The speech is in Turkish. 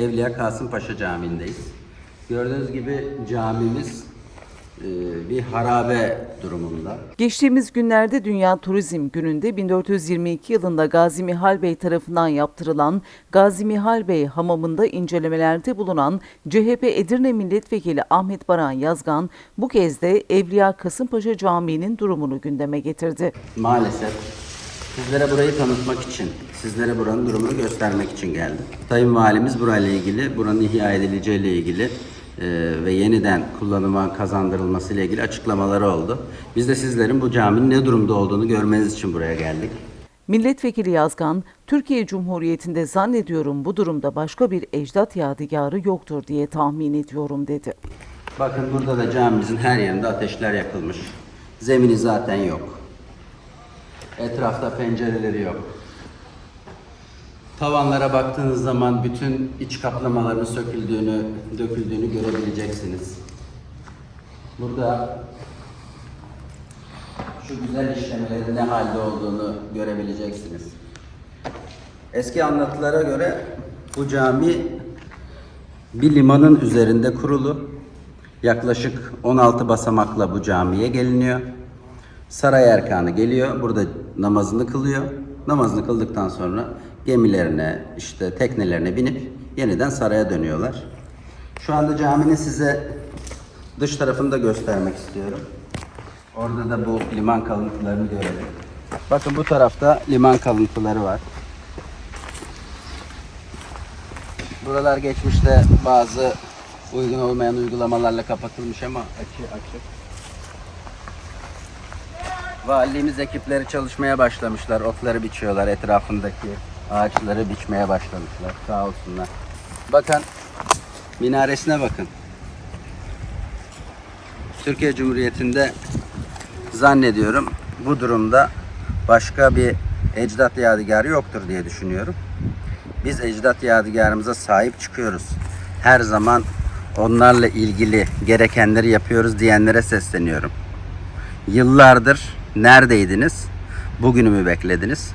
Evliya Kasım Paşa Camii'ndeyiz. Gördüğünüz gibi camimiz e, bir harabe durumunda. Geçtiğimiz günlerde Dünya Turizm Günü'nde 1422 yılında Gazi Mihal Bey tarafından yaptırılan Gazi Mihal Bey hamamında incelemelerde bulunan CHP Edirne Milletvekili Ahmet Baran Yazgan bu kez de Evliya Kasımpaşa Camii'nin durumunu gündeme getirdi. Maalesef sizlere burayı tanıtmak için, sizlere buranın durumunu göstermek için geldim. Sayın Valimiz burayla ilgili, buranın ihya edileceğiyle ilgili e, ve yeniden kullanıma kazandırılması ile ilgili açıklamaları oldu. Biz de sizlerin bu caminin ne durumda olduğunu görmeniz için buraya geldik. Milletvekili Yazgan, Türkiye Cumhuriyeti'nde zannediyorum bu durumda başka bir ecdat yadigarı yoktur diye tahmin ediyorum dedi. Bakın burada da camimizin her yerinde ateşler yakılmış. Zemini zaten yok. Etrafta pencereleri yok. Tavanlara baktığınız zaman bütün iç kaplamaların söküldüğünü, döküldüğünü görebileceksiniz. Burada şu güzel işlemelerin ne halde olduğunu görebileceksiniz. Eski anlatılara göre bu cami bir limanın üzerinde kurulu. Yaklaşık 16 basamakla bu camiye geliniyor. Saray erkanı geliyor, burada namazını kılıyor. Namazını kıldıktan sonra gemilerine, işte teknelerine binip yeniden saraya dönüyorlar. Şu anda caminin size dış tarafını da göstermek istiyorum. Orada da bu liman kalıntılarını görelim. Bakın bu tarafta liman kalıntıları var. Buralar geçmişte bazı uygun olmayan uygulamalarla kapatılmış ama açı açık. Valiliğimiz ekipleri çalışmaya başlamışlar. Otları biçiyorlar. Etrafındaki ağaçları biçmeye başlamışlar. Sağ olsunlar. Bakın minaresine bakın. Türkiye Cumhuriyeti'nde zannediyorum bu durumda başka bir ecdat yadigarı yoktur diye düşünüyorum. Biz ecdat yadigarımıza sahip çıkıyoruz. Her zaman onlarla ilgili gerekenleri yapıyoruz diyenlere sesleniyorum. Yıllardır neredeydiniz? Bugünü mü beklediniz?